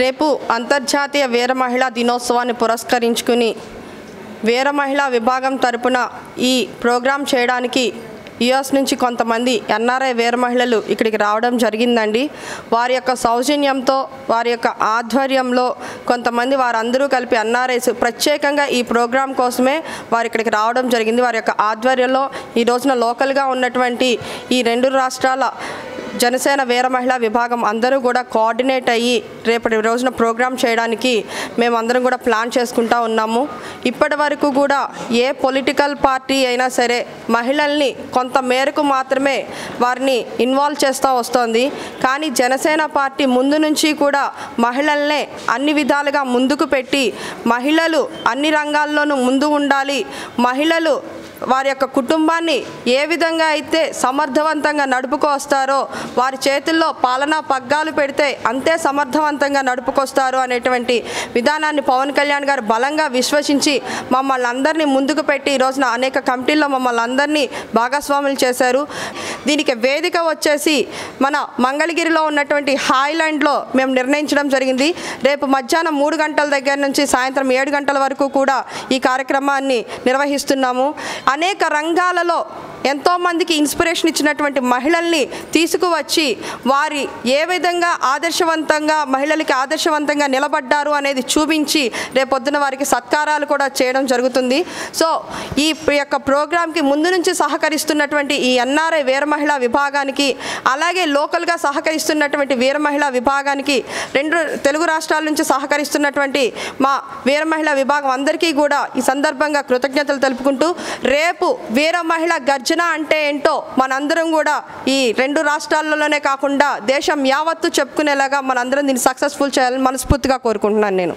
రేపు అంతర్జాతీయ వీర మహిళా దినోత్సవాన్ని పురస్కరించుకుని వీర మహిళా విభాగం తరపున ఈ ప్రోగ్రాం చేయడానికి యుఎస్ నుంచి కొంతమంది ఎన్ఆర్ఐ వీర మహిళలు ఇక్కడికి రావడం జరిగిందండి. వారి యొక్క సౌజన్యంతో వారి యొక్క ఆధ్వర్యంలో కొంతమంది వారందరూ కలిపి ఎన్ఆర్ఐస్ ప్రత్యేకంగా ఈ ప్రోగ్రాం కోసమే వారు ఇక్కడికి రావడం జరిగింది. వారి యొక్క ఆధ్వర్యంలో ఈ రోజున లోకల్గా ఉన్నటువంటి ఈ రెండు రాష్ట్రాల జనసేన వీర మహిళా విభాగం అందరూ కూడా కోఆర్డినేట్ అయ్యి రేపటి రోజున ప్రోగ్రాం చేయడానికి మేమందరం కూడా ప్లాన్ చేసుకుంటా ఉన్నాము. ఇప్పటి వరకు కూడా ఏ పొలిటికల్ పార్టీ అయినా సరే మహిళల్ని కొంత మేరకు మాత్రమే వారిని ఇన్వాల్వ్ చేస్తూ వస్తోంది. కానీ జనసేన పార్టీ ముందు నుంచి కూడా మహిళల్నే అన్ని విధాలుగా ముందుకు పెట్టి మహిళలు అన్ని రంగాల్లోనూ ముందు ఉండాలి. మహిళలు వారి యొక్క కుటుంబాన్ని ఏ విధంగా అయితే సమర్థవంతంగా నడుపుకొస్తారో వారి చేతుల్లో పాలనా పగ్గాలు పెడితే అంతే సమర్థవంతంగా నడుపుకొస్తారు అనేటువంటి విధానాన్ని పవన్ కళ్యాణ్ గారు బలంగా విశ్వసించి మమ్మల్ని అందరినీ ముందుకు పెట్టి ఈ రోజున అనేక కమిటీల్లో మమ్మల్ని అందరినీ భాగస్వాములు చేశారు. దీనికి వేదిక వచ్చేసి మన మంగళగిరిలో ఉన్నటువంటి హాయ్లాండ్లో మేము నిర్ణయించడం జరిగింది. రేపు మధ్యాహ్నం మూడు గంటల దగ్గర నుంచి సాయంత్రం ఏడు గంటల వరకు కూడా ఈ కార్యక్రమాన్ని నిర్వహిస్తున్నాము. అనేక రంగాలలో ఎంతోమందికి ఇన్స్పిరేషన్ ఇచ్చినటువంటి మహిళల్ని తీసుకువచ్చి వారి ఏ విధంగా ఆదర్శవంతంగా మహిళలకి ఆదర్శవంతంగా నిలబడ్డారు అనేది చూపించి రేపొద్దున వారికి సత్కారాలు కూడా చేయడం జరుగుతుంది. సో ఈ యొక్క ప్రోగ్రాంకి ముందు నుంచి సహకరిస్తున్నటువంటి ఈ ఎన్ఆర్ఐ వీర మహిళా విభాగానికి అలాగే లోకల్గా సహకరిస్తున్నటువంటి వీర మహిళా విభాగానికి రెండు తెలుగు రాష్ట్రాల నుంచి సహకరిస్తున్నటువంటి మా వీర మహిళా విభాగం అందరికీ కూడా ఈ సందర్భంగా కృతజ్ఞతలు తెలుపుకుంటూ రేపు వీర మహిళ గర్జన అంటే ఏంటో మనందరం కూడా ఈ రెండు రాష్ట్రాల్లోనే కాకుండా దేశం యావత్తు చెప్పుకునేలాగా మనందరం దీన్ని సక్సెస్ఫుల్ చేయాలని మనస్ఫూర్తిగా కోరుకుంటున్నాను నేను.